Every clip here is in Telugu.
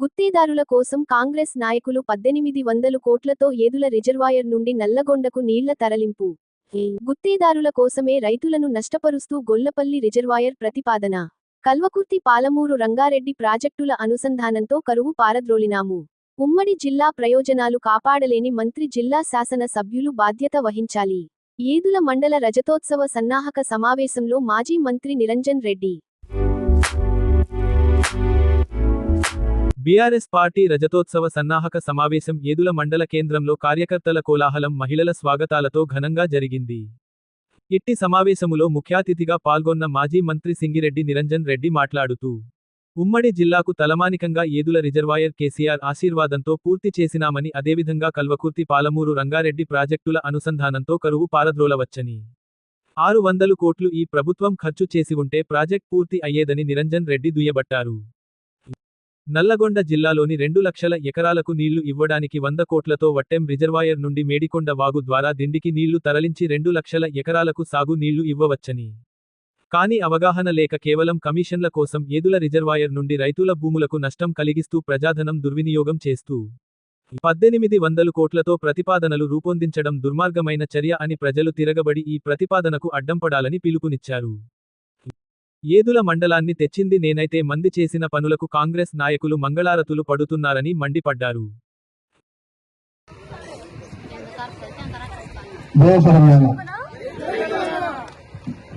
గుత్తేదారుల కోసం కాంగ్రెస్ నాయకులు పద్దెనిమిది వందలు కోట్లతో ఏదుల రిజర్వాయర్ నుండి నల్లగొండకు నీళ్ళ తరలింపు. గుత్తేదారుల కోసమే రైతులను నష్టపరుస్తూ గొల్లపల్లి రిజర్వాయర్ ప్రతిపాదన. కల్వకుర్తి పాలమూరు రంగారెడ్డి ప్రాజెక్టుల అనుసంధానంతో కరువు పారద్రోలినాము. ఉమ్మడి జిల్లా ప్రయోజనాలు కాపాడలేని మంత్రి జిల్లా శాసన సభ్యులు బాధ్యత వహించాలి. ఏదుల మండల రజతోత్సవ సన్నాహక సమావేశంలో మాజీ మంత్రి నిరంజన్ రెడ్డి బీఆర్ఎస్ పార్టీ రజతోత్సవ సన్నాహక సమావేశం ఏదుల మండల కేంద్రంలో కార్యకర్తల కోలాహలం మహిళల స్వాగతాలతో ఘనంగా జరిగింది. ఇట్టి సమావేశములో ముఖ్యాతిథిగా పాల్గొన్న మాజీ మంత్రి సింగిరెడ్డి నిరంజన్ రెడ్డి మాట్లాడుతూ ఉమ్మడి జిల్లాకు తలమానికంగా ఏదుల రిజర్వాయర్ కేసీఆర్ ఆశీర్వాదంతో పూర్తి చేసినామని అదేవిధంగా కల్వకుర్తి పాలమూరు రంగారెడ్డి ప్రాజెక్టుల అనుసంధానంతో కరువు పారద్రోలవచ్చని ఆరు వందలు కోట్లు ఈ ప్రభుత్వం ఖర్చు చేసి ఉంటే ప్రాజెక్ట్ పూర్తి అయ్యేదని నిరంజన్ రెడ్డి దుయ్యబట్టారు. నల్లగొండ జిల్లాలోని రెండు లక్షల ఎకరాలకు నీళ్ళు ఇవ్వడానికి వంద కోట్లతో వట్టెం రిజర్వాయర్ నుండి మేడికొండ వాగు ద్వారా దిండికి నీళ్ళు తరలించి రెండు లక్షల ఎకరాలకు సాగు నీళ్ళు ఇవ్వవచ్చని. కానీ అవగాహన లేక కేవలం కమిషన్ల కోసం ఏదుల రిజర్వాయర్ నుండి రైతుల భూములకు నష్టం కలిగిస్తూ ప్రజాధనం దుర్వినియోగం చేస్తూ పద్దెనిమిది వందలు కోట్లతో ప్రతిపాదనలు రూపొందించడం దుర్మార్గమైన చర్య అని ప్రజలు తిరగబడి ఈ ప్రతిపాదనకు అడ్డంపడాలని పిలుపునిచ్చారు. ఏదుల మండలాన్ని తెచ్చింది నేనైతే మంది చేసిన పనులకు కాంగ్రెస్ నాయకులు మంగళారతులు పడుతున్నారని మండిపడ్డారు. తెలంగాణ.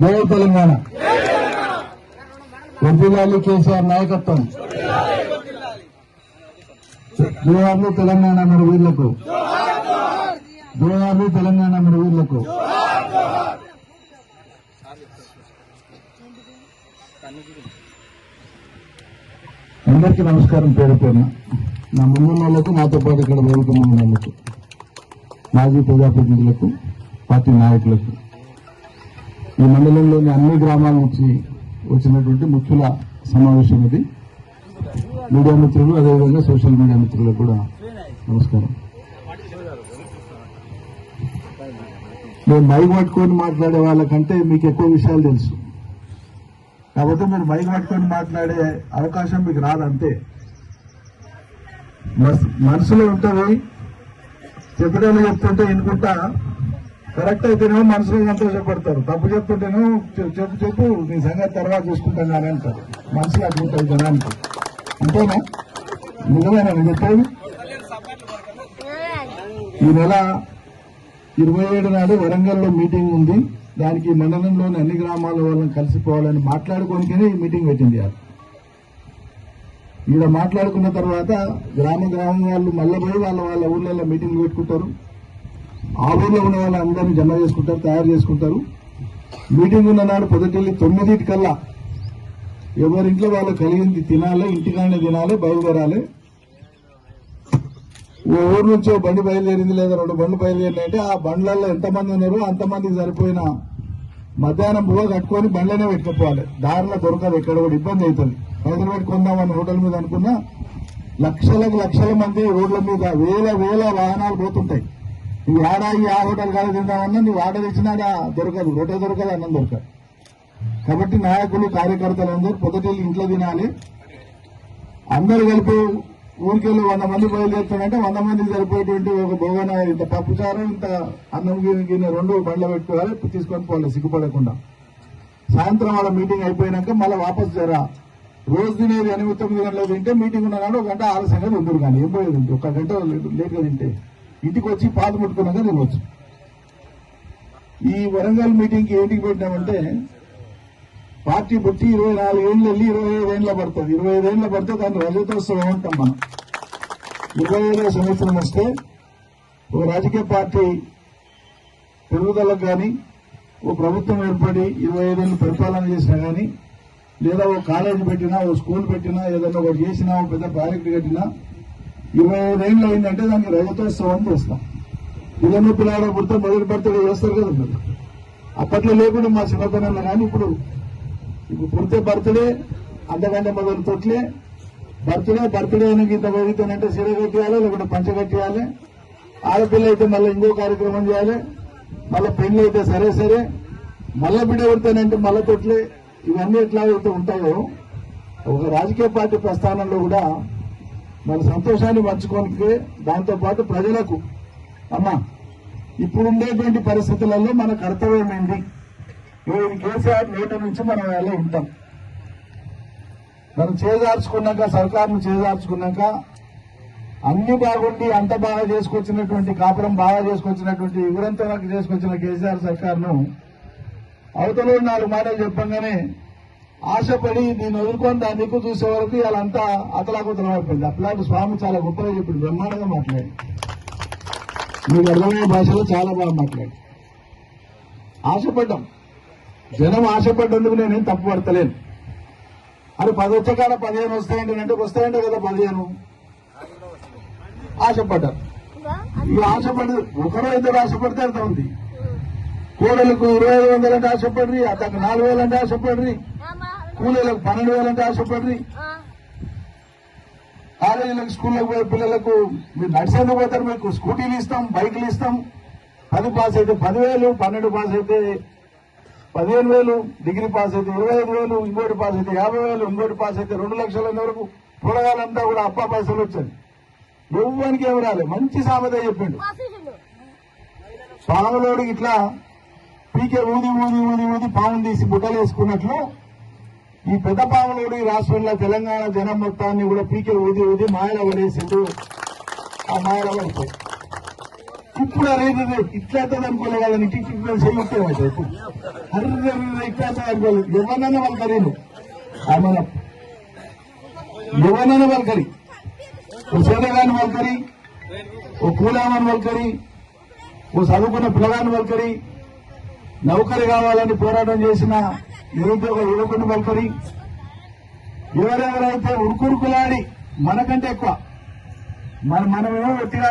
జయ తెలంగాణ. వర్దిలాలి నాయకత్వం? జోహార్లు తెలంగాణ మన జోహార్లు తెలంగాణ మన అందరికీ నమస్కారం పేరు పేరున. నా ముందున్న వాళ్ళకు నాతో పాటు ఇక్కడ వేడుకున్న వాళ్ళకు మాజీ ప్రజాప్రతినిధులకు పార్టీ నాయకులకు. ఈ మండలంలోని అన్ని గ్రామాల నుంచి వచ్చినటువంటి ముఖ్యుల సమావేశం ఇది. మీడియా మిత్రులు అదేవిధంగా సోషల్ మీడియా మిత్రులకు కూడా నమస్కారం. నేను మైక్ పట్టుకొని మాట్లాడే వాళ్ళకంటే మీకు ఎక్కువ విషయాలు తెలుసు. కాబట్టి మీరు మైక్ పట్టుకొని మాట్లాడే అవకాశం మీకు రాదు అంతే. మనసు- మనసులో ఉంటుంది. చెప్పడానికి చెప్తుంటే వినుకుంటా. కరెక్ట్ అయితేనేమో మనసులో సంతోషపడతారు. తప్పు చెప్తుంటేనో చెప్పు చెప్పు నీ సంగతి తర్వాత చూసుకుంటాను అని అంటారు. మనసులో అట్లుంటుంది జనానికి అంతేనా? నిజమేనా? నేను చెప్పేది? ఈ నెల ఇరవై ఏడు నాడు వరంగల్లో మీటింగ్ ఉంది. దానికి మండలంలోని అన్ని గ్రామాల వాళ్ళని కలిసిపోవాలని మాట్లాడుకోనికనే ఈ మీటింగ్ పెట్టింది ఇక్కడ మాట్లాడుకున్న తర్వాత గ్రామ గ్రామం వాళ్ళు మళ్ళీ పోయి వాళ్ళ వాళ్ళ ఊళ్ళలో మీటింగ్ పెట్టుకుంటారు. ఆ ఊళ్ళో ఉన్న వాళ్ళందరినీ జమ చేసుకుంటారు తయారు చేసుకుంటారు. మీటింగ్ ఉన్న నాడు పొద్దుకెళ్ళి తొమ్మిదింటికల్లా ఎవరింట్లో వాళ్ళు కలిగింది తినాలి ఇంటికానే తినాలి బయలుదేరాలి. ఓ ఊరు నుంచి బండి బయలుదేరింది లేదా రెండు బండ్లు బయలుదేరినాయి అంటే ఆ బండ్లలో ఎంతమంది ఉన్నారో అంతమందికి సరిపోయిన మధ్యాహ్నం బువ్వ కట్టుకొని బండ్లనే పెట్టుకోవాలి దారిలో దొరకదు ఎక్కడ కూడా ఇబ్బంది అవుతుంది. పైసలు పెట్టుకుందామని హోటల్ మీద అనుకున్నా లక్షలకు లక్షల మంది రోడ్ల మీద వేల వేల వాహనాలు పోతుంటాయి. నువ్వు ఆడాగి ఆ హోటల్ కాడ తిందామన్నా నువ్వు ఆర్డర్ ఇచ్చినా దొరకదు రొట్టె దొరకదు అన్నం దొరకదు. కాబట్టి నాయకులు కార్యకర్తలు అందరూ పొద్దుటెళ్ళి ఇంట్లో తినాలి. అందరు కలిపి ఊరికెళ్ళి వంద మంది బయలుదేరుతారంటే వంద మందికి సరిపోయేటువంటి ఒక భోగన ఇంత పప్పుచారం ఇంత అన్నం గిన్నె గిన్నె రెండు బండ్ల పెట్టుకోవాలి తీసుకొని పోవాలి సిగ్గుపడకుండా. సాయంత్రం వాళ్ళ మీటింగ్ అయిపోయినాక మళ్ళీ వాపస్ జరా. రోజు తినేది ఎనిమిది తొమ్మిది గంటలకు తింటే మీటింగ్ ఉన్నాడు ఒక గంట ఆలస్యంగా తింటారు కానీ ఏం పోయేది ఒక గంట లేట్గా తింటే. ఇంటికి వచ్చి పాత ముట్టుకున్నాక తినవచ్చు. ఈ వరంగల్ మీటింగ్కి ఏంటికి పెట్టినామంటే పార్టీ పుట్టి ఇరవై నాలుగు ఏళ్ళు వెళ్ళి ఇరవై ఐదు ఏళ్ళ పడుతుంది. ఇరవై ఐదు ఏళ్ళ పడితే దాన్ని రజతోత్సవం అంటాం మనం. ఇరవై ఐదో సంవత్సరం వస్తే ఒక రాజకీయ పార్టీ పెరుగుదలకు కానీ ఓ ప్రభుత్వం ఏర్పడి ఇరవై ఐదేళ్ళు పరిపాలన చేసినా కానీ లేదా ఓ కాలేజీ పెట్టినా ఓ స్కూల్ పెట్టినా ఏదైనా ఒకటి చేసినా ఓ పెద్ద ప్రాజెక్టు కట్టినా ఇరవై ఐదేళ్ళు అయిందంటే దానికి రజతోత్సవం చేస్తాం. పిల్లలు పిల్లల పుడితే మొదటి బర్త్డే చేస్తారు కదా అప్పట్లో లేకుండా మా చిన్నతనంలో కానీ ఇప్పుడు ఇప్పుడు పుడితే బర్త్డే అంతకంటే మొదలు తొట్లే. బర్త్డే బర్త్డే అని ఇంత పెరుగుతానంటే సిర కట్టేయాలి లేకుంటే పంచ కట్టేయాలి. ఆడపిల్ల అయితే మళ్ళీ ఇంకో కార్యక్రమం చేయాలి. మళ్ళీ పెళ్ళి అయితే సరే సరే. మళ్ళీ బిడ్డ పెడతానంటే మళ్ళీ తొట్లే. ఇవన్నీ ఎట్లా అయితే ఉంటాయో ఒక రాజకీయ పార్టీ ప్రస్థానంలో కూడా మన సంతోషాన్ని పంచుకోనికి దాంతో పాటు ప్రజలకు అమ్మా ఇప్పుడు ఉండేటువంటి పరిస్థితులలో మన కర్తవ్యం ఏంటి? ఈ కేసీఆర్ నోటి నుంచి మనం ఎలా ఉంటాం? మనం చేజార్చుకున్నాక సర్కారును చేజార్చుకున్నాక అన్ని బాగుండి అంత బాగా చేసుకొచ్చినటువంటి కాపురం బాగా చేసుకొచ్చినటువంటి వివరంతో నాకు చేసుకొచ్చిన కేసీఆర్ సర్కార్ను అవతల నాలుగు మాటలు చెప్పంగానే ఆశపడి నేను వదులుకొని దాన్ని ఎక్కువ చూసే వరకు వాళ్ళంతా అతలాకుతలం అయిపోయింది. అట్లాంటి స్వామి చాలా గొప్పగా చెప్పింది బ్రహ్మాండంగా మాట్లాడి మీకు అర్థమయ్యే భాషలో చాలా బాగా మాట్లాడి ఆశపడ్డాం. జనం ఆశపడ్డందుకు నేనేం తప్పు పడతలేను. అది పది వచ్చే కాడ పదిహేను వస్తాయండి అంటే వస్తాయంటే కదా పదిహేను? ఆశపడ్డారు ఈ ఆశపడి ఒకరో ఇద్దరు ఆశపడితే అర్థం ఉంది? కూలీలకు ఇరవై ఐదు వందలు అంటే ఆశపడ్రి అతనికి నాలుగు వేలు అంటే ఆశపడ్రి కూలీలకు పన్నెండు వేలు అంటే ఆశపడ్రి. కాలేజీలకు స్కూళ్ళకు పోయే పిల్లలకు మీరు నడిచేందుకు పోతారు మీకు స్కూటీలు ఇస్తాం బైకులు ఇస్తాం. పది పాస్ అయితే పదివేలు పన్నెండు పాస్ అయితే పదిహేను వేలు డిగ్రీ పాస్ అయితే ఇరవై ఐదు వేలు ఇంకోటి పాస్ అయితే యాభై వేలు ఇంకోటి పాస్ అయితే రెండు లక్షల వరకు పిల్లగాలంతా కూడా అప్ప పైసలు వచ్చాయి. ఎవ్వరికి ఏమి రాలే. మంచి సామెత చెప్పిండు. పాములోడు ఇట్లా పీకే ఊది ఊది ఊది ఊది పాము తీసి బుట్టలు వేసుకున్నట్లు ఈ పెద్ద పాములోడు ఈ రాష్ట్రంలో తెలంగాణ జనం మొత్తాన్ని కూడా పీకే ఊది ఊది మాయల పడేసిండు ఆ మాయల ఇప్పుడు అరే ఇట్లా అవుతుంది అనుకోలే కదా ఇట్లా చేయొచ్చేవాడు ఇప్పుడు అరే ఇట్లా అనుకోలేదు ఎవరినైనా వాళ్ళు కరీను ఆమె ఎవరినైనా వాళ్ళు కరీ. ఓ సేదగాని వల్కరి ఓ కూలామని వల్కరి ఓ చదువుకున్న పిల్లగాని వల్కరి నౌకరి కావాలని పోరాటం చేసిన నిరుద్యోగ యువకుని వల్కరి ఎవరెవరైతే ఉరుకురుకులాడి మనకంటే ఎక్కువ మన మనమేమో ఒట్టిగా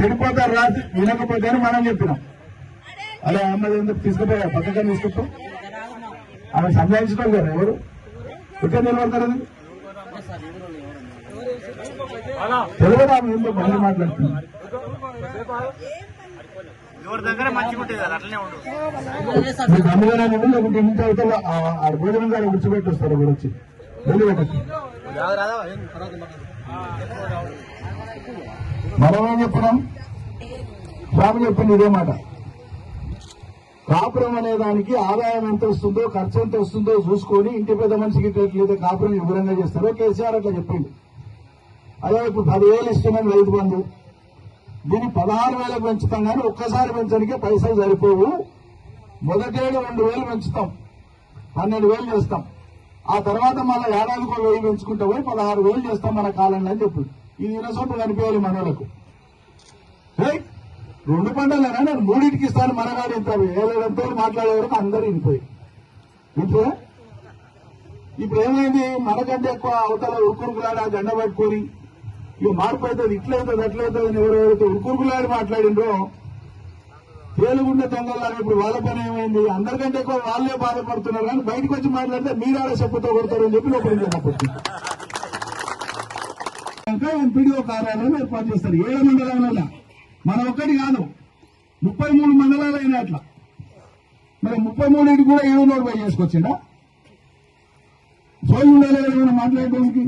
చెడిపోతారు రాత్రి వినకపోతే అని మనం చెప్పినాం. అలా అమ్మది ఎందుకు తీసుకుపోయా పక్కన తీసుకుంటాం ఆమె సంజాయించడం కదా ఎవరు? ఎక్కడ నిలబడతారు అది. తెలుగుదా ఎందుకు మళ్ళీ ఉండు. మీకు అమ్మగానే ఉండి లేకుంటే ఇంటి అవతల ఆ- భోజనం గారు విడిచిపెట్టి వస్తారు ఇప్పుడు వచ్చి మనం ఏం చెప్పినాం? స్వామి చెప్పింది ఇదే మాట. కాపురం అనే దానికి ఆదాయం ఎంత వస్తుందో ఖర్చు ఎంత వస్తుందో చూసుకొని ఇంటి పెద్ద మనిషికి ఎట్లయితే కాపురం వివరంగా చేస్తారో కేసీఆర్ అట్లా చెప్పింది అదే ఇప్పుడు పదివేలు ఇస్తున్నాం రైతు బంధు. దీన్ని పదహారు వేలకు పెంచుతాం కానీ ఒక్కసారి పెంచడానికి పైసలు సరిపోవు. మొదటేడు రెండు వేలు పెంచుతాం. పన్నెండు వేలు చేస్తాం. ఆ తర్వాత మళ్ళీ ఏడాదికి ఒక వెయ్యి పెంచుకుంటా పోయి పదహారు వేలు చేస్తాం మన కాలంలో అని చెప్పి. ఇది ఇనసొట్టు కనిపించాలి మనలకు రైట్? రెండు పంటలేనా నేను మూడింటికి ఇస్తాను మనగాడు ఇంత ఏళ్ళతో మాట్లాడేవారు అందరు అందరూ వినిపోయి. వింటురా ఇప్పుడు ఏమైంది? మనకంటే ఎక్కువ అవతల ఉరుకురుకులాడి ఆ జెండా పట్టుకొని ఇక మార్పు అవుతుంది ఇట్లయితుంది అట్లయితుంది ఎవరెవరైతే ఉరుకురుకులాడి మాట్లాడిండ్రో తేలుగుండే దొంగలాగా ఇప్పుడు వాళ్ళ పని ఏమైంది? అందరికంటే ఎక్కువ వాళ్ళే బాధపడుతున్నారు కానీ బయటకు వచ్చి మాట్లాడితే మీరాడ చెప్పుతో కొడతారు అని చెప్పి లోపలికి ఇంకా ఎంపీడీఓ కార్యాలయం ఏర్పాటు చేస్తారు. ఏడు మండలాల మన ఒక్కటి కాదు. ముప్పై మూడు మండలాలు అయినా అట్లా. మరి ముప్పై మూడింటికి కూడా ఏడు రూపాయలు చేసుకొచ్చిండా? సోయి ఉండాలి ఏమైనా మాట్లాడడానికి?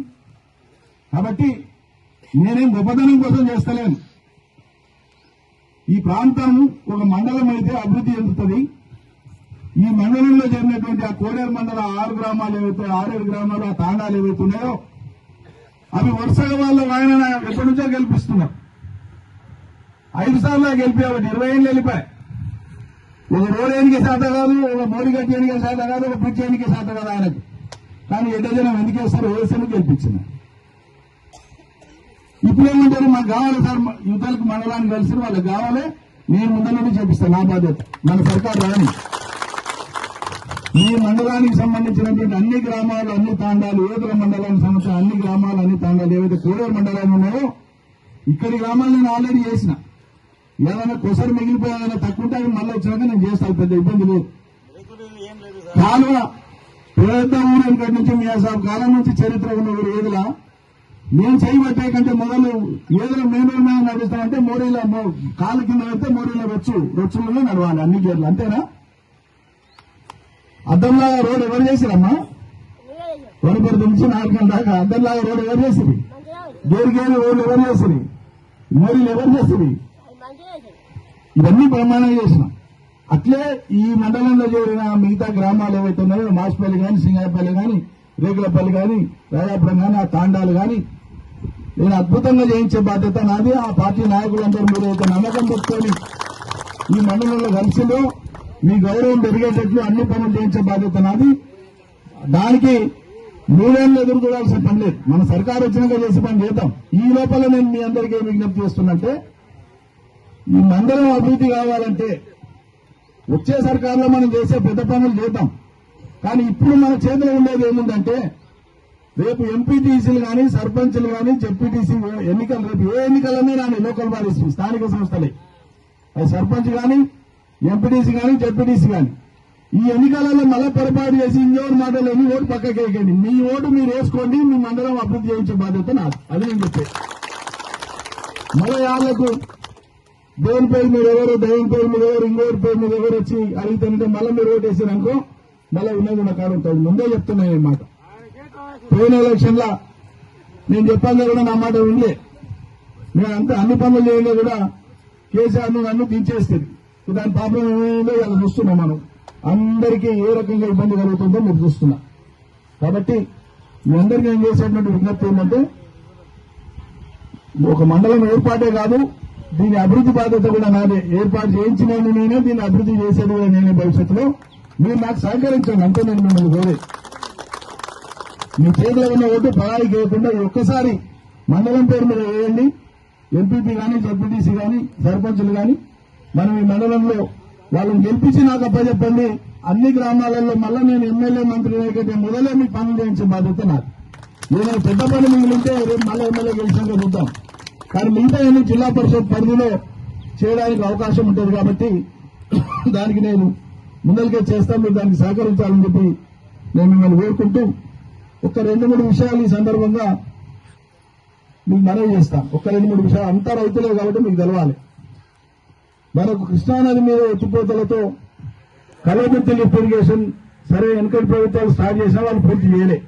కాబట్టి నేనేం గొప్పతనం కోసం చేస్తలేను. ఈ ప్రాంతం ఒక మండలం అయితే అభివృద్ధి చెందుతుంది. ఈ మండలంలో జరిగినటువంటి ఆ కోడేరు మండల ఆరు గ్రామాలు ఏవైతే ఆరేడు గ్రామాలు ఆ తాండాలు ఏవైతే ఉన్నాయో అవి వరుసగా వాళ్ళు ఆయన ఎప్పటి నుంచో గెలిపిస్తున్నారు. ఐదు సార్లు గెలిపేవాడు ఇరవై ఏళ్ళు వెళ్ళిపోయాయి ఒక రోడ్ ఎన్నిక శాత కాదు ఒక మోరిగట్టి ఎన్నిక శాత కాదు ఒక బ్రిడ్జ్ ఎన్నిక శాత కాదు ఆయనకు. కానీ ఎడ్డజనం ఎందుకేస్తారు వేసని గెలిపించింది. ఇప్పుడు ఏమంటారు? మాకు కావాలి సార్ యువతలకు మండలానికి కలిసి వాళ్ళకి కావాలి. నేను ముందర నుండి చేపిస్తాను నా బాధ్యత. మన సర్కార్ రాని. ఈ మండలానికి సంబంధించినటువంటి అన్ని గ్రామాలు అన్ని తాండాలు ఏదుల మండలానికి సంబంధించిన అన్ని గ్రామాలు అన్ని తాండాలు ఏవైతే కోడేరు మండలాలు ఉన్నాయో ఇక్కడి గ్రామాలు నేను ఆల్రెడీ చేసిన. ఏదైనా కొసరు మిగిలిపోయాదైనా తక్కువ ఉంటే మళ్ళీ వచ్చినాక నేను చేస్తాను పెద్ద ఇబ్బంది లేదు. కాలువ పెద్ద ఊరు ఇక్కడి నుంచి మీ అసలు కాలం నుంచి చరిత్ర ఉన్న ఊరు ఏదిలా? నేను చేయబట్టే కంటే మొదలు ఏదైనా మేము నడుస్తామంటే మోరీల కాలు కింద పెడితే మోరీల రొచ్చు రొచ్చులలో నడవాలి అన్ని గేర్లు అంతేనా? అద్దంలాగా రోడ్ ఎవరు చేసిరమ్మా? వనపర్తి నుంచి నాలుగు దాకా అద్దంలాగా రోడ్ ఎవరు చేసిరు? గేరు రోడ్లు ఎవరు చేసిరి? మోరీలు ఎవరు చేసిరి? ఇవన్నీ ప్రమాణం చేసినాం. అట్లే ఈ మండలంలో చేరిన మిగతా గ్రామాలు ఏవైతే ఉన్నాయో మాసుపల్లి కానీ సింగాయపల్లి కానీ రేకులపల్లి కానీ రాజాపురం కానీ ఆ తాండాలు కానీ నేను అద్భుతంగా చేయించే బాధ్యత నాది. ఆ పార్టీ నాయకులందరూ మీరు అయితే నమ్మకం పెట్టుకొని ఈ మండలంలో కలిసిందో మీ గౌరవం పెరిగేటట్లు అన్ని పనులు చేయించే బాధ్యత నాది. దానికి మూడేళ్ళు ఎదురు చూడాల్సిన పని లేదు. మన సర్కారు వచ్చినాక చేసే పని చేద్దాం. ఈ లోపల నేను మీ అందరికీ విజ్ఞప్తి చేస్తున్నట్టే ఈ మండలం అభివృద్ధి కావాలంటే వచ్చే సర్కారులో మనం చేసే పెద్ద పనులు చేద్దాం. కానీ ఇప్పుడు మన చేతిలో ఉండేది ఏముందంటే రేపు ఎంపీటీసీలు కానీ సర్పంచ్లు కానీ జెడ్పీటీసీ ఎన్నికలు రేపు ఏ ఎన్నికలన్నీ రాని లోకల్ బాడీస్ స్థానిక సంస్థలే. అది సర్పంచ్ కానీ ఎంపీటీసీ కానీ జెడ్పీటీసీ కానీ. ఈ ఎన్నికలలో మళ్ళీ పొరపాటు చేసి ఇంకెవరి మాటలు ఎన్ని ఓటు పక్కకి వేయకండి మీ ఓటు మీరు వేసుకోండి మీ మండలం అభివృద్ధి చేయించే బాధ్యత నాది. అది నేను చెప్పే మళ్ళీ వాళ్ళకు దేవుని పేరు మీరు ఎవరు దైవం పేరు మీద ఎవరు ఇంకోటి పేరు మీద ఎవరు వచ్చి అడిగితే మళ్ళీ మీరు ఓటేసారనుకో మళ్ళీ ఉన్నది ఉన్న కాడు ఉంటుంది ముందే చెప్తున్నాయి మాట. పోయిన ఎలక్షన్ లా నేను చెప్పాను కూడా నా మాట ఉండే నేను అంత అన్ని పనులు చేయలే కూడా కేసీఆర్ నన్ను దించేస్తుంది దాని పాపం ఏమైందో ఇలా చూస్తున్నాం మనం. అందరికీ ఏ రకంగా ఇబ్బంది కలుగుతుందో మీరు చూస్తున్నా. కాబట్టి మీ అందరికీ నేను చేసేటువంటి విజ్ఞప్తి ఏంటంటే ఒక మండలం ఏర్పాటే కాదు దీని అభివృద్ధి బాధ్యత కూడా నాదే. ఏర్పాటు చేయించిన నేనే దీన్ని అభివృద్ధి చేసేది కూడా నేనే భవిష్యత్తులో. మీరు నాకు సహకరించండి అంతే నేను మిమ్మల్ని కోరే మీ చేతిలో ఉన్న ఓటు పరాయి చేయకుండా ఒక్కసారి మండలం పేరు మీద వేయండి. ఎంపీపీ కానీ జడ్పీటీసీ కానీ సర్పంచులు కానీ మనం ఈ మండలంలో వాళ్ళని గెలిపించి నాకు అప్పచెప్పండి. అన్ని గ్రామాలలో మళ్ళీ నేను ఎమ్మెల్యే మంత్రి లేకపోతే మొదలే మీ పనులు చేయించే బాధ్యత నాకు ఏదైనా పెద్ద పని మిగిలింటే రేపు మళ్ళీ ఎమ్మెల్యే గెలిచాక చూద్దాం. కానీ మిగతా అన్ని జిల్లా పరిషత్ పరిధిలో చేయడానికి అవకాశం ఉంటుంది కాబట్టి దానికి నేను ముందరికే చేస్తాను మీరు దానికి సహకరించాలని చెప్పి నేను మిమ్మల్ని కోరుకుంటూ ఒక రెండు మూడు విషయాలు ఈ సందర్భంగా మీకు మనవి చేస్తాను ఒక రెండు మూడు విషయాలు. అంతా రైతులే కాబట్టి మీకు తెలవాలి. మనకు కృష్ణానది మీద ఎత్తిపోతలతో కలవకుర్తి ఇరిగేషన్ సరే వెనకటి ప్రభుత్వాలు స్టార్ట్ చేసినా వాళ్ళు పూర్తి చేయలే.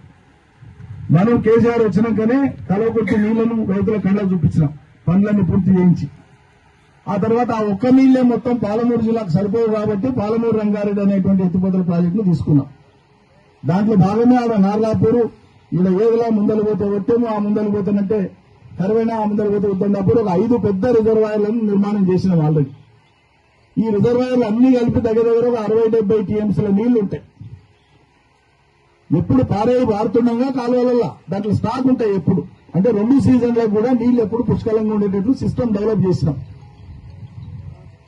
మనం కేసీఆర్ వచ్చినాకనే కలవకుర్తి నీళ్ళను రైతుల కళ్ళకు చూపించినాం. పనులన్నీ పూర్తి చేయించి. ఆ తర్వాత ఆ ఒక్క నీళ్ళే మొత్తం పాలమూరు జిల్లాకు సరిపోవు కాబట్టి పాలమూరు రంగారెడ్డి అనేటువంటి ఎత్తిపోతల ప్రాజెక్టును తీసుకున్నాం. దాంట్లో భాగమే ఆడ నార్లాపూరు. ఈడ ఏదిలా ముందలు పోతే ఒట్టేమో ఆ ముందలు పోతానంటే కరువైనా ఆ ముందలు పోతే ఉద్దన్నప్పుడు ఒక ఐదు పెద్ద రిజర్వాయర్లను నిర్మాణం చేసినాం ఆల్రెడీ. ఈ రిజర్వాయర్లు అన్ని కలిపి దగ్గర దగ్గర ఒక అరవై డెబ్బై టీఎంసీల నీళ్ళు ఉంటాయి ఎప్పుడు పారేలు పారుతుండగా కాలువలలో దాంట్లో స్టాక్ ఉంటాయి ఎప్పుడు. అంటే రెండు సీజన్లకు కూడా నీళ్ళు ఎప్పుడు పుష్కలంగా ఉండేటట్లు సిస్టమ్ డెవలప్ చేసినాం.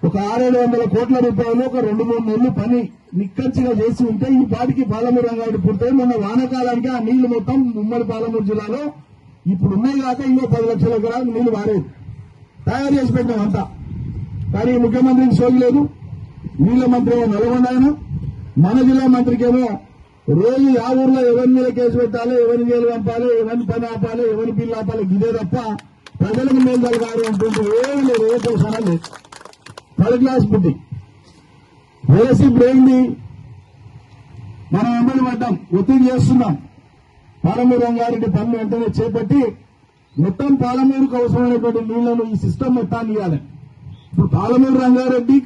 ఒక ఆరేడు వందల కోట్ల రూపాయలు ఒక రెండు మూడు నెలలు పని నిక్కచ్చిగా చేసి ఉంటే ఈ పాటికి పాలమూరు రంగారెడ్డి పూర్తయి. మొన్న వానాకాలానికి ఆ నీళ్ళు మొత్తం ఉమ్మడి పాలమూరు జిల్లాలో ఇప్పుడు ఉన్నాయి కాక ఇంకో పది లక్షల ఎకరాలు నీళ్ళు వారేది. తయారు చేసి పెట్టినాం అంతా. కానీ ముఖ్యమంత్రికి సోగి లేదు. నీళ్ళ మంత్రి ఏమో నల్గొండ ఆయన మన జిల్లా మంత్రికేమో రోజు ఆ ఊర్లో ఎవరి మీద కేసు పెట్టాలి ఎవరిని జైలు పంపాలి ఎవరిని పని ఆపాలి ఎవరి బిల్లు ఆపాలి ఇదే తప్ప ప్రజలకు మేలు జరగాలి అంటుంటే ఏమి లేదు ఏ తెలుసా లేదు. థర్డ్ క్లాస్ బుద్ధి. వేసి ఇప్పుడు ఏంది? మనం ఎమ్మెల్యే పడ్డాం ఒత్తిడి చేస్తున్నాం. పాలమూరు రంగారెడ్డి పనులు వెంటనే చేపట్టి మొత్తం పాలమూరుకు అవసరమైనటువంటి నీళ్ళను ఈ సిస్టమ్ మొత్తాన్ని ఇవ్వాలి. ఇప్పుడు పాలమూరు రంగారెడ్డి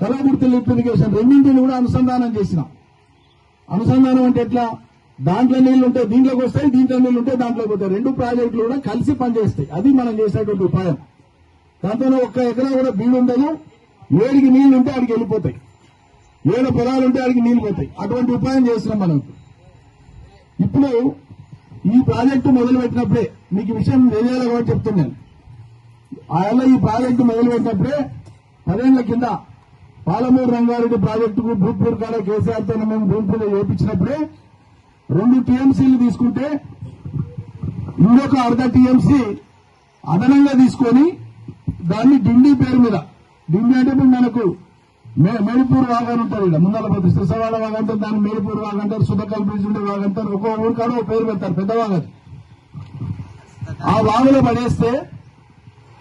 కళామూర్తి లిఫ్ట్ ఇరిగేషన్ రెండింటిని కూడా అనుసంధానం చేసినాం. అనుసంధానం అంటే ఎట్లా? దాంట్లో నీళ్ళు ఉంటే దీంట్లోకి వస్తాయి దీంట్లో నీళ్ళు ఉంటే దాంట్లోకి పోతాయి. రెండు ప్రాజెక్టులు కూడా కలిసి పనిచేస్తాయి. అది మనం చేసేటువంటి ఉపాయం. దాంతో ఒక్క ఎకరా కూడా బీడు ఉండదు. ఏడికి నీళ్ళు ఉంటే ఆడికి వెళ్ళిపోతాయి. ఏడ పొలాలు ఉంటే ఆడికి నీళ్ళు పోతాయి. అటువంటి ఉపాయం చేస్తున్నాం మనం ఇప్పుడు. ఈ ప్రాజెక్టు మొదలు పెట్టినప్పుడే మీకు విషయం తెలియాలి కూడా చెప్తున్నాను. ఆయన ఈ ప్రాజెక్టు మొదలు పెట్టినప్పుడే పదేళ్ళ కింద పాలమూరు రంగారెడ్డి ప్రాజెక్టుకు భూపూర్ కాడ కేసీఆర్తో మేము భూపూర్ చేయించినప్పుడే రెండు టీఎంసీలు తీసుకుంటే ఇంకొక అర్ధ టీఎంసీ అదనంగా తీసుకొని దాన్ని డిండి పేరు మీద డిండి అంటే ఇప్పుడు మనకు మే- మేడిపూర్ వాగన్ ఉంటారు ఇక్కడ ముందల పోతే శ్రీసవాడ వాగంటారు దాన్ని మేడిపూర్ వాగంటారు సుధకల్ బ్రిడ్జ్ ఉండే వాగంటారు ఒక్కో ఊరు కాడ ఒక పేరు పెడతారు పెద్దవాగ ఆ వాగులో పడేస్తే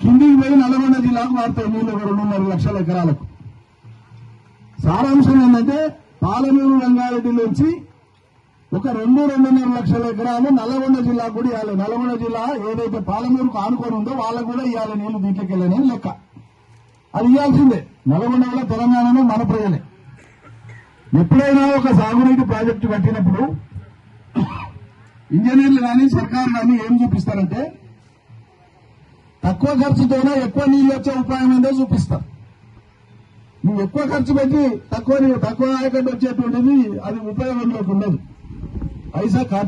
కిందికి పోయి నల్గొండ జిల్లాకు మారుతాయి నీళ్ళు ఒక రెండున్నర లక్షల ఎకరాలకు. సారాంశం ఏంటంటే పాలమూరు రంగారెడ్డి నుంచి ఒక రెండు రెండున్నర లక్షల ఎకరాలు నల్లగొండ జిల్లా కూడా ఇవ్వాలి. నల్లగొండ జిల్లా ఏదైతే పాలమూరుకు ఆనుకొని ఉందో వాళ్ళకు కూడా ఇవ్వాలి. నీళ్ళు దీంట్లోకి వెళ్ళని లెక్క. అది ఇవ్వాల్సిందే. నల్గొండ కూడా తెలంగాణలో మన ప్రజలే. ఎప్పుడైనా ఒక సాగునీటి ప్రాజెక్టు కట్టినప్పుడు ఇంజనీర్లు కానీ సర్కారు కానీ ఏం చూపిస్తారంటే తక్కువ ఖర్చుతోనే ఎక్కువ నీళ్ళు వచ్చే ఉపాయం ఏందో చూపిస్తారు. నువ్వు ఎక్కువ ఖర్చు పెట్టి తక్కువ తక్కువ ఆయకట్టు వచ్చేటువంటిది అది ఉపయోగంలోకి ఉండదు. పైసా ఖర్చు